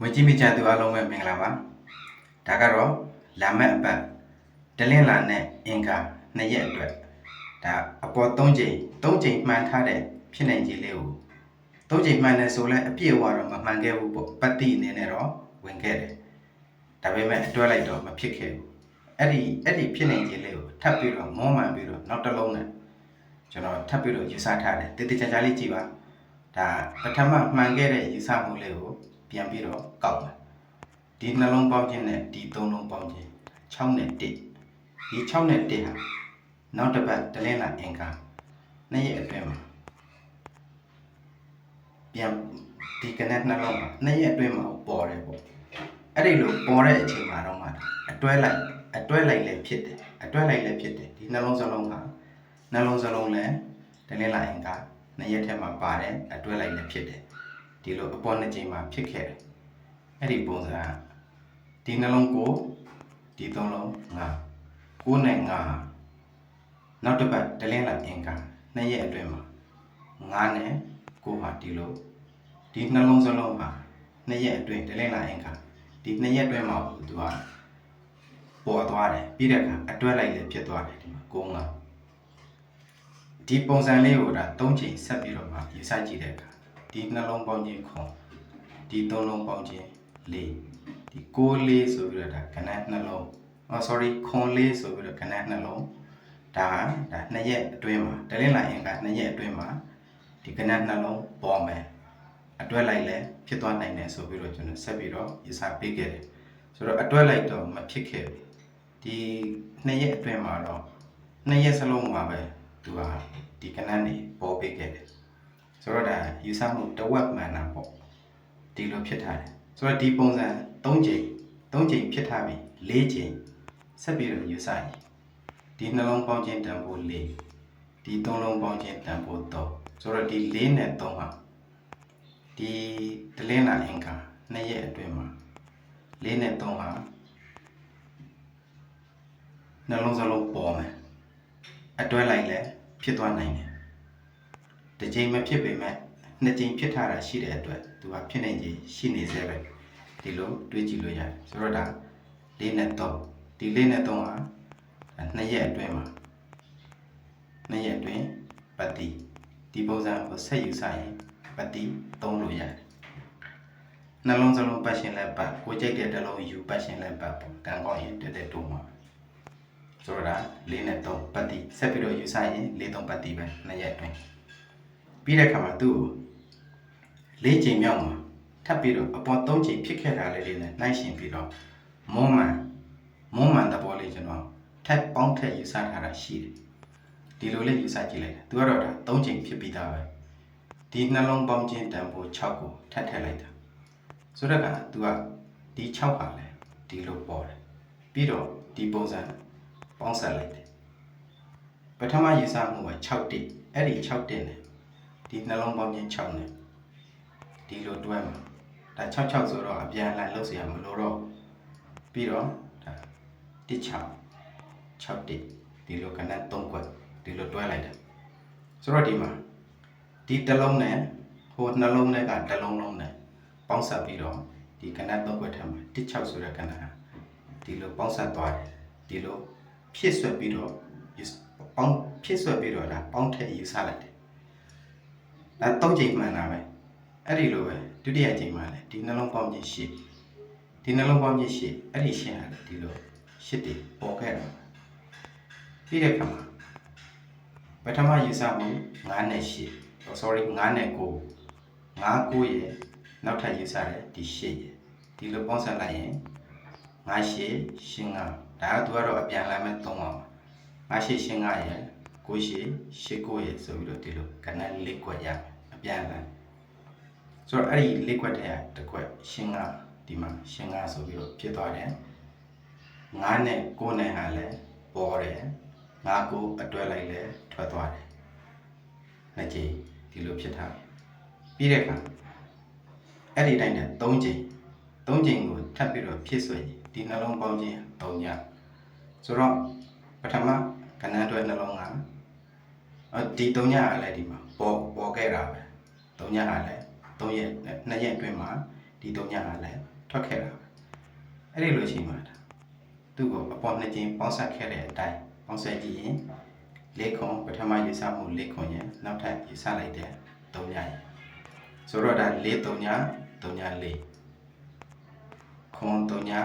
ဝင်းကြီးမိချန်သူအားလုံးပဲမင်္ဂလာပါဒါကတော့လာမဲ့အပတ်တလင်းလာနဲ့အင်္ဂါနှစ်ရက်အတွက်ဒါအပေါ်၃ချိန်၃ချိန်မှန်ထားတဲ့ဖြစ်နိုင်ခြေလေးကို၃ချိန်မှန်တယ်ဆိုလဲအပြည့်အဝတော့မမှန်ခဲ့ဘူးပေါ့ပတ်တိအနေနဲ့တော့ဝင်ခဲ့တယ်ဒါပေမဲ့အတွဲလိုက်တော့မဖြစ်ခဲ့ဘူးအဲ့ဒီအဲ့ဒီဖြစ်နိုင်ခြေလေးကိုထပ်ပြီးတော့မောမှန်ပြီးတော့နောက်တစ်လုံးနဲ့ကျွန်တော်ထပ်ပြီးတော့ယူဆထားတယ်တည်တည်ချာချာလေးကြည့်ပါဒါပထမမှန်ခဲ့တဲ့ယူဆမှုလေးကိုပြန်ပြီးတော့ ကောက်ပါဒီနှလုံးပေါင်းခြင်းနဲ့ဒီသုံးလုံးပေါင်းခြင်း6နဲ့1ဒီ6နဲ့1ဟာနောက်တစ်ပတ်တလင်းလာအင်္ဂါနေ့ရက်အတွင်းမှာပြန်ဒီကနက်နှလုံးမှာနေ့ရက်အတွင်းမှာပေါ်တယ်ပေါ့အဲ့ဒီလိုပေါ်တဲ့အချိန်မှာတော့မှအတွဲလိုက်အတွဲလိုက်လည်းဖြစ်တယ်အတွဲလိုက်လည်းဖြစ်တယ်ဒီနှလုံးစလုံးဟာနှလုံးစလုံးလည်းတလင်းလာအင်္ဂါနှစ်ရက်ထဲမှာပါတယ်အတွဲလိုက်လည်းဖြစ်တယ်ဒီလိုအပေါ်နှစ်ကြိမ်မှာဖြစ်ခဲ့တယ် အဲ့ဒီပုံစံကဒီနှလုံးကိုဒီသုံးလုံးငါကိုနဲ့ငါနောက်တစ်ပတ်တလင်းလာအင်္ဂါနှစ်ရက်အတွင်းမှာငါနဲ့ကိုဟာဒီလိုဒီနှလုံးစလုံးမှာနှစ်ရက်အတွင်းတလင်းလာအင်္ဂါဒီနှစ်ရက်အတွင်းမှာသူကပေါ်သွားတယ်ပြီးတဲ့အခါအတွဲလိုက်လည်းဖြစ်သွားတယ်ဒီမှာကိုငါဒီပုံစံလေးကိုဒါ၃ချိန်ဆက်ပြီးတော့မှယူဆကြည့်တဲ့အခါဒီနှလုံးပေါင်းခြင်းခွန်ဒီသုံးလုံးပေါင်းခြင်း လေးဒီကိုးလေးဆိုပြီးတော့ဒါကဏ္ဍနှလုံးအော် sorry ခွန်လေးဆိုပြီးတော့ကဏ္ဍနှလုံးဒါဒါနှစ်ရက်အတွင်းမှာတလင်းလိုက်ရင်ကနှစ်ရက်အတွင်းမှာဒီကဏ္ဍနှလုံးပေါ်မယ်အတွဲလိုက်လဲဖြစ်သွားနိုင်တယ်ဆိုပြီးတော့ကျွန်တော်ဆက်ပြီးတော့ယူဆပေးခဲ့တယ်ဆိုတော့အတွဲလိုက်တော့မဖြစ်ခဲ့ဘူးဒီနှစ်ရက်အတွင်းမှာတော့နှစ်ရက်စလုံးမှာပဲသူကဒီကဏ္ဍနေပေါ်ပေးခဲ့တယ်ဆိုတော့ဒါယူဆမှုတဝက်မှန်တာပေါ့ဒီလိုဖြစ်ထားတယ် ဆိုတော့ဒီပုံစံ၃ချိန်၃ချိန်ဖြစ်ထားပြီ၄ချိန်ဆက်ပြီးတော့ယူဆရင်ဒီနှလုံးပေါင်းခြင်းတန်ဖိုး၄ဒီသုံးလုံးပေါင်းခြင်းတန်ဖိုး၃ဆိုတော့ဒီ၄နဲ့၃ဟာဒီဒလင်းလာအင်္ဂါနှစ်ရက်အတွင်းမှာ၄နဲ့၃ဟာနှလုံးစလုံးပေါ်မယ်အတွဲလိုက်လဲဖြစ်သွားနိုင်တယ်တစ်ချိန်မဖြစ်ပေမဲ့နှစ်ချိန်ဖြစ်ထားတာရှိတဲ့အတွက် သူကဖြစ်နိုင်ခြေရှိနေသေးပဲဒီလိုတွေးကြည့်လို့ရတယ်ဆိုတော့ဒါ၄နဲ့၃ဒီ၄နဲ့၃ဟာနှစ်ရက်အတွင်းမှာနှစ်ရက်အတွင်းပတ်တိဒီပုံစံကိုဆက်ယူဆိုင်ရင်ပတ်တိသုံးလို့ရတယ်နှလုံးစလုံးပတ်ရှင်လည်းပတ်ကိုကြိုက်တဲ့တစ်လုံးယူပတ်ရှင်လည်းပတ်ပေါ့ကံကောင်းရင်တက်တက်တိုးမှာဆိုတော့ဒါ၄နဲ့3ပတ်တိဆက်ပြီးတော့ယူဆရင်၄3ပတ်တိပဲနှစ်ရက်အတွင်းပြီးတဲ့အခါမှာသူ့ကို ၄ချိန်မြောက်မှာထပ်ပြီးတော့အပေါ်၃ချိန်ဖြစ်ခဲ့တာလေးတွေနဲ့နှိုင်းရှင်ပြီးတော့မွန်မှန်မွန်မှန်သဘောလေးကျွန်တော်ထပ်ပေါင်းထက်ယူဆထားတာရှိတယ်ဒီလိုလေးယူဆကြည့်လိုက်တယ်သူကတော့ဒါ၃ချိန်ဖြစ်ပြီးသားပဲဒီနှလုံးပေါင်းခြင်းတန်ဖိုး6ကိုထပ်ထည့်လိုက်တာဆိုတော့ကသူကဒီ6ပါလဲဒီလိုပေါ်တယ်ပြီးတော့ဒီပုံစံပေါင်းဆက်လိုက်တယ်ပထမရေးစားမှုက6တိအဲ့ဒီ6တိနဲ့ဒီနှလုံးပေါင်းခြင်း6နဲ့ ဒီလိုတွဲမှာဒါ6 6ဆိုတော့အပြန်အလှန်လှုပ်เสียမလို့တော့ဘူးပြီးတော့ဒါ1 6 6တိဒီလိုကနက်3ခွက်ဒီလိုတွဲလိုက်တယ်ဆိုတော့ဒီမှာဒီတစ်လုံးနဲ့ဟိုနှလုံးနဲ့ကတစ်လုံးလုံးနဲ့ပေါင်းဆက်ပြီးတော့ဒီကနက်3ခွက်ထဲမှာ1 6ဆိုတဲ့ကနက်ဟာဒီလိုပေါင်းဆက်သွားတယ်ဒီလို ဖြစ်ဆွက်ပြီးတော့ပေါင်းဖြစ်ဆွက်ပြီးတော့ဒါပေါင်းထည့်ယူဆလိုက်တယ်။ဒါသုံးချိန်မှန်တာပဲ။ အဲ့ဒီလိုပဲဒုတိယချိန်မှလည်းဒီနှလုံးပေါင်းခြင်းရှစ်ဒီနှလုံးပေါင်းခြင်းရှစ်အဲ့ဒီရှင်းရတယ်ဒီလိုရှစ်တွေပေါ်ခဲ့တာ။ပြီးတဲ့အခါမှာပထမယူဆမှု9နဲ့8 oh sorry 9နဲ့9 9 9ရဲ့နောက်ထပ်ယူဆတဲ့ဒီ8ရဲ့ဒီလိုပေါင်းစပ်လိုက်ရင်9 8 8 9ဒါကသူကတော့အပြန်အလှန်ပဲသုံးအောင်ငါရှိရှင်းငါရယ်ကိုရှိရှစ်ကိုရယ်ဆိုပြီးတော့ဒီလိုကဏ္ဍလေးခွက်ရအပြန်အလှန် ဆိုတော့အဲ့ဒီလေးခွက်တည်းကတစ်ခွက်ရှင်းငါဒီမှာရှင်းငါဆိုပြီးတော့ဖြစ်သွားတယ်ငါနဲ့ကိုနဲ့ဟာလည်းပေါ်တယ်ငါကိုအတွဲလိုက်လဲထွက်သွားတယ်နှစ်ကြိမ်ဒီလိုဖြစ်ထားပြီးတဲ့အခါအဲ့ဒီတိုင်းနဲ့၃ကြိမ်၃ကြိမ်ကိုထပ်ပြီးတော့ဖြစ်ဆွဲရင်ဒီနှလုံးပေါင်းခြင်း၃ညဆိုတော့ပထမကဏ္ဍအတွက်နှလုံးကအော်ဒီ၃ညကလည်းဒီမှာပေါ်ပေါ်ခဲ့တာပဲ၃ညကလည်း ၃ရက်2ရက်အတွင်းမှာဒီဒီတုံညာကလည်းထွက်ခဲ့တာပဲအဲ့ဒီလိုရှိမှတာသူ့ကိုအပေါ်နှစ်ကြိမ်ပေါင်းဆက်ခဲ့တဲ့အတိုင်းပေါင်းဆက်ကြည့်ရင်လေးခွန်ပထမယူဆမှုလေးခွန်ရင်နောက်ထပ်ယူဆလိုက်တဲ့တုံညာရင်ဆိုတော့ဒါလေးတုံညာတုံညာလေးခွန်တုံညာ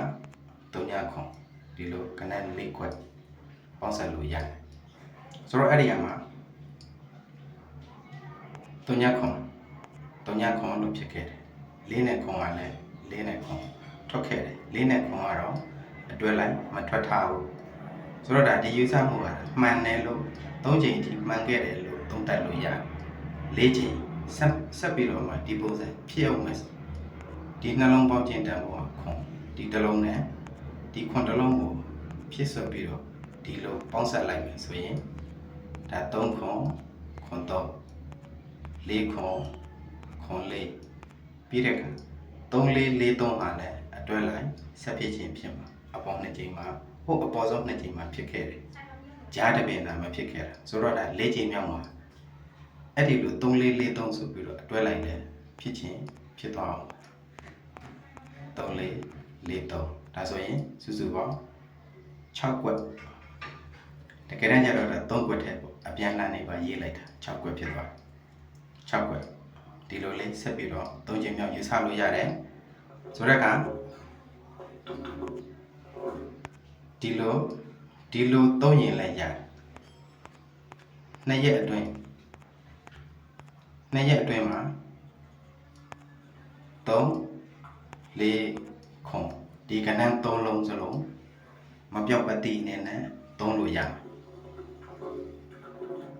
တုံညာခွန်ဒီလိုကနန်းလေးခွက်ပေါင်းဆက်လို့ရတယ်ဆိုတော့အဲ့ဒီရမှာတုံညာခွန် တုံညာခွန်လို့ဖြစ်ခဲ့တယ်လေးနဲ့ခွန်ကလည်းလေးနဲ့ခွန်ထွက်ခဲ့တယ်လေးနဲ့ခွန်ကတော့အတွဲလိုက်မထွက်ထားဘူးဆိုတော့ဒါဒီယူဆမှုကမှန်တယ်လို့သုံးချိန်အထိမှန်ခဲ့တယ်လို့သုံးသပ်လို့ရတယ်လေးချိန်ဆက်ဆက်ပြီးတော့မှဒီပုံစံဖြစ်အောင်မယ်ဒီနှလုံးပေါင်းခြင်းတန်ဖို့ခွန်ဒီတစ်လုံးနဲ့ဒီခွန်တစ်လုံးကိုဖြစ်ဆွပြီးတော့ဒီလိုပေါင်းဆက်လိုက်မယ်ဆိုရင်ဒါ3ခွန်ခွန်3 4ခွန်ခွန် 4ပြီးတဲ့အခါ3 4 4 3ဟာလည်းအတွဲလိုက်ဆက်ဖြစ်ခြင်းဖြစ်မှာအပေါ်နှစ်ချိန်မှာဟုတ်အပေါ်ဆုံးနှစ်ချိန်မှာဖြစ်ခဲ့တယ်ကြားတစ်ပင်သာမဖြစ်ခဲ့တာဆိုတော့ဒါ၄ချိန်မြောက်မှာအဲ့ဒီလို3 4 4 3ဆိုပြီးတော့အတွဲလိုက်တယ်ဖြစ်ခြင်းဖြစ်သွားအောင်3 4 4 3ဒါဆိုရင်စုစုပေါင်း6ကွက်တကယ်တမ်းကျတော့ဒါ3ကွက်ထဲပေါ့အပြန်လှန်နေပါရေးလိုက်တာ6ကွက်ဖြစ်သွား6ကွက် ဒီလိုလေးဆက်ပြီးတော့3ချိန်မြောက်ယူဆလို့ရတယ်ဆိုတော့ကဒီလိုဒီလိုသုံးရင်လည်းရတယ်နှစ်ရက်အတွင်းနှစ်ရက်အတွင်းမှာ3 4ခွန်ဒီကဏ္ဍ3လုံးစလုံးမပြောက်ပတိနဲ့နဲ့သုံးလို့ရတယ်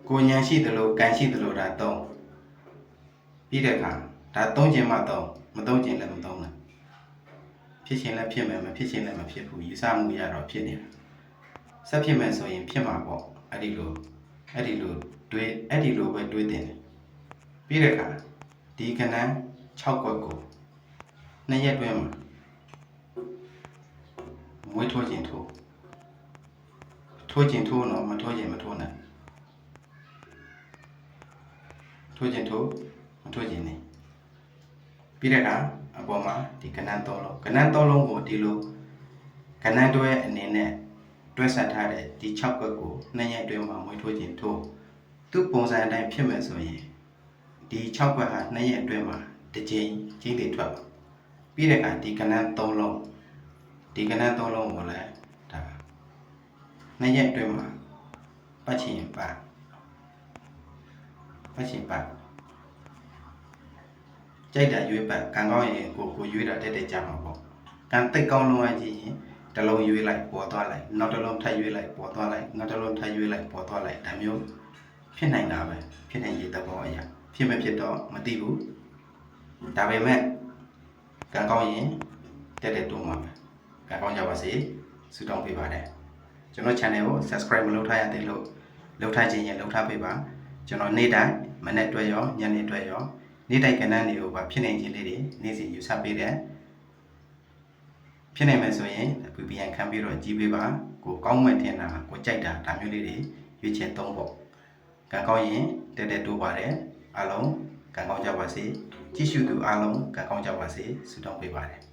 ကိုဉဏ်ရှိသလိုကံရှိသလိုဒါသုံး ပြီးတဲ့အခါဒါသုံးခြင်းမှသုံးမသုံးခြင်းလည်းမသုံးနဲ့ဖြစ်ခြင်းလည်းဖြစ်မယ်မဖြစ်ခြင်းလည်းမဖြစ်ဘူးယူဆမှုရတော့ဖြစ်နေတာဆက်ဖြစ်မယ်ဆိုရင်ဖြစ်မှာပေါ့အဲ့ဒီလိုအဲ့ဒီလိုတွေးအဲ့ဒီလိုပဲတွေးတင်တယ်ပြီးတဲ့အခါဒီကဏ္ဍ6ကွက်ကိုနှစ်ရက်တွင်းမှာမွေးထိုးခြင်းထိုးထိုးခြင်းထိုးတော့မထိုးခြင်းမထိုးနဲ့ထိုးခြင်းထိုး မထိုးခြင်းနေပြီးတဲ့အခါအပေါ်မှာဒီကဏ္ဍသုံးလုံးကဏ္ဍသုံးလုံးကိုဒီလိုကဏ္ဍတွဲအနေနဲ့တွဲဆက်ထားတဲ့ဒီ6ကွက်ကိုနှစ်ရက်အတွင်းမှာမွေးထိုးခြင်းထိုးသူ့ပုံစံအတိုင်းဖြစ်မယ်ဆိုရင်ဒီ6ကွက်ဟာနှစ်ရက်အတွင်းမှာတစ်ကြိမ်ကြီးတွေထွက်ပါပြီးတဲ့အခါဒီကဏ္ဍ3လုံးဒီကဏ္ဍ3လုံးကိုလည်းဒါနှစ်ရက်အတွင်းမှာပတ်ချင်ပါပတ်ချင်ပါ ကြိုက်တာရွေးပတ်ကံကောင်းရင်ကိုကိုရွေးတာတက်တက်ကြမှာပေါ့ကံတိတ်ကောင်းလုံးဝကြည့်ရင်တစ်လုံးရွေးလိုက်ပေါ်သွားလိုက်နောက်တစ်လုံးထပ်ရွေးလိုက်ပေါ်သွားလိုက်နောက်တစ်လုံးထပ်ရွေးလိုက်ပေါ်သွားလိုက်ဒါမျိုးဖြစ်နိုင်တာပဲဖြစ်နိုင်ရဲ့သဘောအရာဖြစ်မဖြစ်တော့မသိဘူးဒါပေမဲ့ကံကောင်းရင်တက်တက်တွန်းမှာပဲကံကောင်းကြပါစေဆုတောင်းပေးပါတယ်ကျွန်တော် channel ကို subscribe မလုပ်ထားရသေးလို့လုပ်ထားခြင်းရင်လုပ်ထားပေးပါကျွန်တော်နေ့တိုင်းမနေ့တွဲရောညနေတွဲရော နေ့တိုင်းကဏ္ဍတွေကိုပါဖြစ်နေခြင်းလေးတွေနေ့စဉ်ယူဆပေးတယ်ဖြစ်နိုင်မယ်ဆိုရင် VPN ခံပြီးတော့ကြည့်ပေးပါကိုကောင်းမှန်ထင်တာကိုကြိုက်တာဒါမျိုးလေးတွေရွေးချယ်သုံးဖို့ကံကောင်းရင်တက်တက်တိုးပါတယ်အားလုံးကံကောင်းကြပါစေကြည့်ရှုသူအားလုံးကံကောင်းကြပါစေဆုတောင်းပေးပါတယ်